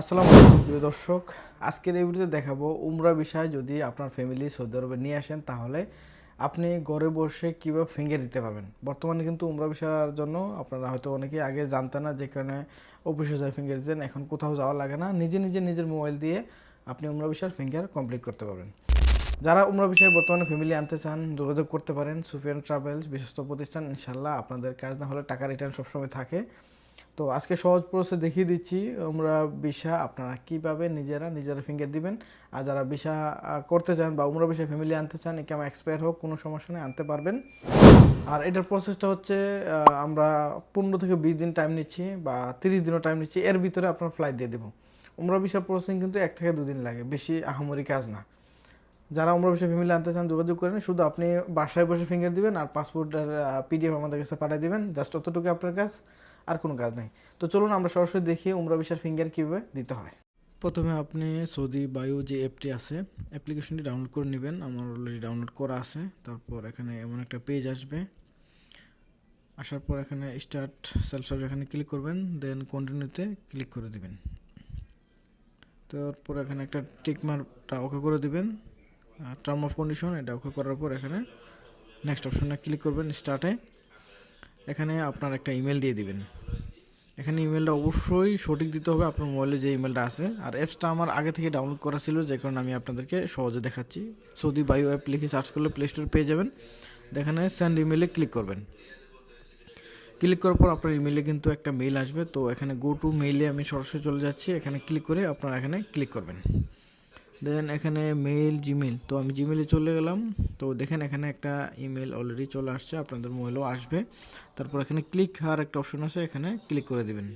আসসালামু আলাইকুম প্রিয় দর্শক। আজকের এই ভিডিওতে দেখাবো উমরা বিষয়। যদি আপনার ফ্যামিলি সৌদি আরবে নিয়ে আসেন, তাহলে আপনি ঘরে বসে কীভাবে ফিঙ্গার দিতে পারবেন? বর্তমানে কিন্তু উমরা বিষয়ের জন্য আপনারা হয়তো অনেকেই আগে জানতেন না যেখানে অফিসে যায় ফিঙ্গার দিতেন। এখন কোথাও যাওয়া লাগে না। নিজে নিজে নিজের মোবাইল দিয়ে আপনি উমরা বিষয়ের ফিঙ্গার কমপ্লিট করতে পারবেন। যারা উমরা বিষয়ে বর্তমানে ফ্যামিলি আনতে চান, যোগাযোগ করতে পারেন। সুফিয়ান ট্রাভেলস বিশ্বস্ত প্রতিষ্ঠান। ইনশাল্লাহ আপনাদের কাজ না হলে টাকা রিটার্ন সবসময় থাকে। তো আজকে সহজ প্রসেসে দেখিয়ে দিচ্ছি উমরা ভিসা আপনারা কীভাবে নিজেরা নিজেরা ফিঙ্গার দিবেন আর যারা ভিসা করতে চান বা উমরা ভিসা ফ্যামিলি আনতে চান একে আমার এক্সপায়ার হোক, কোনো সমস্যা নেই, আনতে পারবেন। আর এটার প্রসেসটা হচ্ছে আমরা পনেরো থেকে বিশ দিন টাইম নিচ্ছি বা তিরিশ দিনও টাইম নিচ্ছি, এর ভিতরে আপনার ফ্লাইট দিয়ে দেবো। উমরা ভিসা প্রসেসিং কিন্তু এক থেকে দুদিন লাগে, বেশি আহামরি কাজ না। যারা উমরা বিষয়ে ফ্যামিলি আনতে চান, যোগাযোগ করেন শুধু আপনি বাসায় বসে ফিঙ্গার দিবেন আর পাসপোর্টের পিডিএফ আমাদের কাছে পাঠিয়ে দিবেন জাস্ট অতটুকু আপনার কাজ। আর কোনো কাজ নেই। তো চলুন আমরা সরাসরি দেখি উমরা বিষয়ের ফিঙ্গার কীভাবে দিতে হয়। প্রথমে আপনি সৌদি বায়ু যে অ্যাপটি আছে অ্যাপ্লিকেশনটি ডাউনলোড করে নেবেন। আমার অলরেডি ডাউনলোড করা আছে। তারপর এখানে এমন একটা পেজ আসবে। আসার পর এখানে স্টার্ট সেলফ সার্ভ এখানে ক্লিক করবেন। দেন কন্টিনিউতে ক্লিক করে দিবেন। তারপর এখানে একটা টিকমার্কটা ওকে করে দিবেন। টার্ম অফ কন্ডিশন এটা ওকে করার পর এখানে নেক্সট অপশনে ক্লিক করবেন স্টার্টে এখানে আপনার একটা ইমেল দিয়ে দিবেন। এখানে ইমেলটা অবশ্যই সঠিক দিতে হবে আপনার মোবাইলে যে ইমেলটা আছে। আর অ্যাপসটা আমার আগে থেকে ডাউনলোড করা ছিল, যে কারণে আমি আপনাদেরকে সহজে দেখাচ্ছি। সৌদি বায়ু অ্যাপ লিখে সার্চ করলে প্লে স্টোর পেয়ে যাবেন। এখানে সেন্ড ইমেলে ক্লিক করবেন। ক্লিক করার পর আপনার ইমেলে কিন্তু একটা মেইল আসবে। তো এখানে গো টু মেইলে আমি সরাসরি চলে যাচ্ছি। এখানে ক্লিক করে আপনারা এখানে ক্লিক করবেন। দেন এখানে মেইল জিমেল তো আমি জিমেলে চলে গেলাম। তো দেখেন এখানে একটা ইমেল অলরেডি চলে আসছে। আপনাদের মোবাইলও আসবে। তারপর এখানে ক্লিক আর একটা অপশন আছে। এখানে ক্লিক করে দেবেন।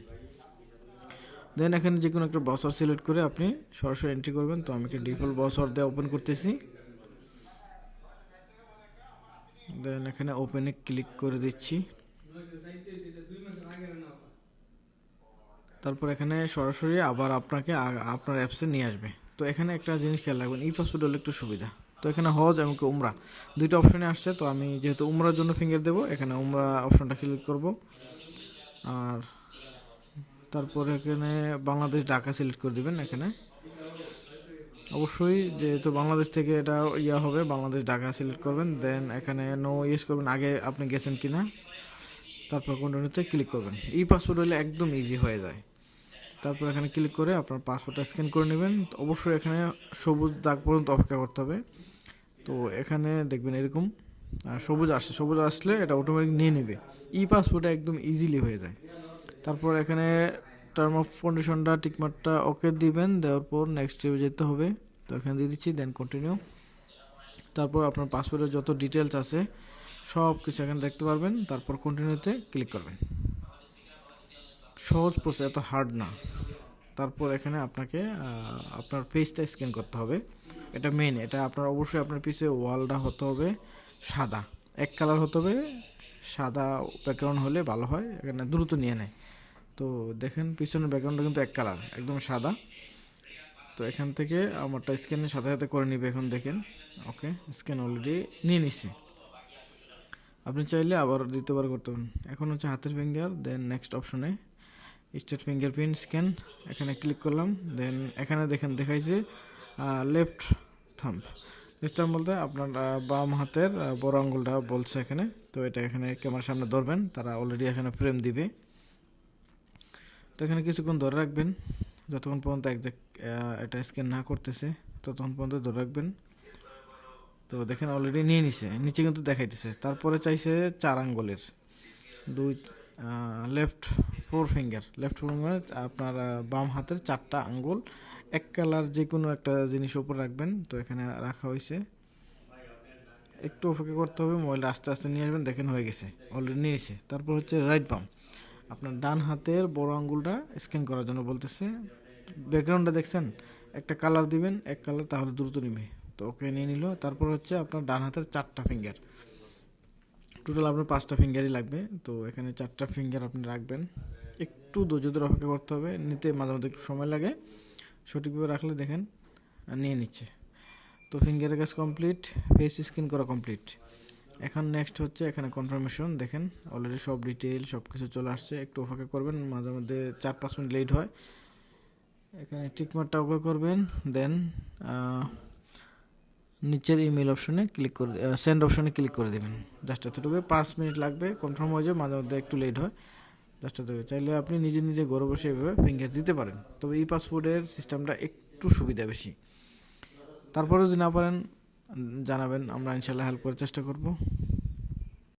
দেন এখানে যে কোনো একটা ব্রাউজার সিলেক্ট করে আপনি সরাসরি এন্ট্রি করবেন। তো আমি একটা ডিফল্ট ব্রাউজার দিয়ে ওপেন করতেছি। দেন এখানে ওপেনে ক্লিক করে দিচ্ছি। তারপর এখানে সরাসরি আবার আপনাকে আপনার অ্যাপসে নিয়ে আসবে। তো এখানে একটা জিনিস খেয়াল রাখবেন ই পাসপোর্ট হলে একটু সুবিধা। তো এখানে হজ এবং উমরা, দুইটা অপশনে আসছে। তো আমি যেহেতু উমরার জন্য ফিঙ্গার দেবো, এখানে উমরা অপশনটা ক্লিক করব। আর তারপর এখানে বাংলাদেশ ঢাকা সিলেক্ট করে দিবেন এখানে। অবশ্যই যেহেতু বাংলাদেশ থেকে এটা ইয়া হবে, বাংলাদেশ ঢাকা সিলেক্ট করবেন দেন এখানে নো ইউজ করবেন, আগে আপনি গেছেন কিনা, তারপর কন্টিনিউতে ক্লিক করবেন। ই পাসপোর্ট হলে একদম ইজি হয়ে যায়। তারপর এখানে ক্লিক করে আপনার পাসপোর্টটা স্ক্যান করে নেবেন। অবশ্যই এখানে সবুজ দাগ পর্যন্ত অপেক্ষা করতে হবে। তো এখানে দেখবেন এরকম সবুজ আসছে সবুজ আসলে এটা অটোমেটিক নিয়ে নেবে। ই পাসপোর্টটা একদম ইজিলি হয়ে যায়। তারপর এখানে টার্ম অফ কন্ডিশনটা টিকমার্কটা ওকে দিবেন, দেওয়ার পর নেক্সট স্টেপে যেতে হবে। তো এখানে দিয়ে দিচ্ছি দেন কন্টিনিউ তারপর আপনার পাসপোর্টের যত ডিটেলস আছে সব কিছু এখানে দেখতে পারবেন। তারপর কন্টিনিউতে ক্লিক করবেন। সহজ প্রসেস এত হার্ড না। তারপর এখানে আপনাকে আপনার ফেসটা স্ক্যান করতে হবে। এটা মেন এটা আপনার অবশ্যই আপনার পিছে ওয়ালটা হতে হবে সাদা। এক কালার হতে হবে সাদা ব্যাকগ্রাউন্ড হলে ভালো হয়, এখানে দ্রুত নিয়ে নেয়। তো দেখেন, পিছনের ব্যাকগ্রাউন্ডটা কিন্তু এক কালার একদম সাদা। তো এখান থেকে আমারটা স্ক্যানের সাথে সাথে করে নিবে এখন, দেখেন। ওকে স্ক্যান অলরেডি নিয়ে নিছি। আপনি চাইলে আবার দ্বিতীয়বার করতে পারেন। এখন হচ্ছে হাতের ফিঙ্গার দেন নেক্সট অপশনে স্টেট ফিঙ্গারপ্রিন্ট স্ক্যান, এখানে ক্লিক করলাম দেন এখানে দেখেন দেখাইছে লেফট থাম্প থাম্প বলতে আপনার বাম হাতের বড় আঙ্গুলটা বলছে এখানে, তো এটা এখানে ক্যামেরার সামনে ধরবেন, তারা অলরেডি এখানে ফ্রেম দিবে। তো এখানে কিছুক্ষণ ধরে রাখবেন, যতক্ষণ পর্যন্ত একজ্যাক্ট এটা স্ক্যান না করতেছে, ততক্ষণ পর্যন্ত ধরে রাখবেন। তো দেখেন অলরেডি নিয়ে নিছে, নিচে কিন্তু দেখাইতেছে। তারপরে চাইছে চার আঙ্গুলের, দুই left four finger left finger আপনার বাম হাতের চারটা আঙ্গুল, এক কালার যে কোনো একটা জিনিস উপর রাখবেন, তো এখানে রাখা হয়েছে। একটু অপেক্ষা করতে হবে মোবাইল আস্তে আস্তে নিয়ে আসবেন, দেখেন হয়ে গেছে অলরেডি নিয়েছে তারপর হচ্ছে রাইট বাম, আপনার ডান হাতের বড় আঙ্গুলটা স্ক্যান করার জন্য বলতেছে। ব্যাকগ্রাউন্ডটা দেখছেন? একটা কালার দিবেন, এক কালার তাহলে দ্রুত নিবে। তো ওকে নিয়ে নিল, তারপর হচ্ছে আপনার ডান হাতের চারটা ফিঙ্গার টোটাল আপনার পাঁচটা ফিঙ্গারই লাগবে, তো এখানে চারটা ফিঙ্গার আপনি রাখবেন। একটু ধৈর্য ধরে অপেক্ষা করতে হবে, নিতে মাঝে মাঝে একটু সময় লাগে। সঠিকভাবে রাখলে দেখেন নিয়ে নিচ্ছে। তো ফিঙ্গারের কাজ কমপ্লিট ফেস স্ক্রিন করা কমপ্লিট এখন নেক্সট হচ্ছে এখানে কনফার্মেশন দেখেন অলরেডি সব ডিটেল সব কিছু চলে আসছে। একটু অপেক্ষা করবেন, মাঝে মধ্যে চার পাঁচ মিনিট লেট হয়। এখানে টিকমারটা ওকে করবেন দেন নিচের ইমেল অপশনে ক্লিক করে সেন্ড অপশনে ক্লিক করে দেবেন। জাস্ট এতটুকু পাঁচ মিনিট লাগবে কনফার্ম হয়ে যাবে, মাঝে মধ্যে একটু লেট হয়। জাস্ট থেকে চাইলে আপনি নিজে নিজে ঘরে বসে এভাবে ফিঙ্গার দিতে পারেন। তবে এই পাসপোর্টের সিস্টেমটা একটু সুবিধা বেশি। তারপরে যদি না পারেন, জানাবেন। আমরা ইনশাল্লাহ হেল্প করার চেষ্টা করব।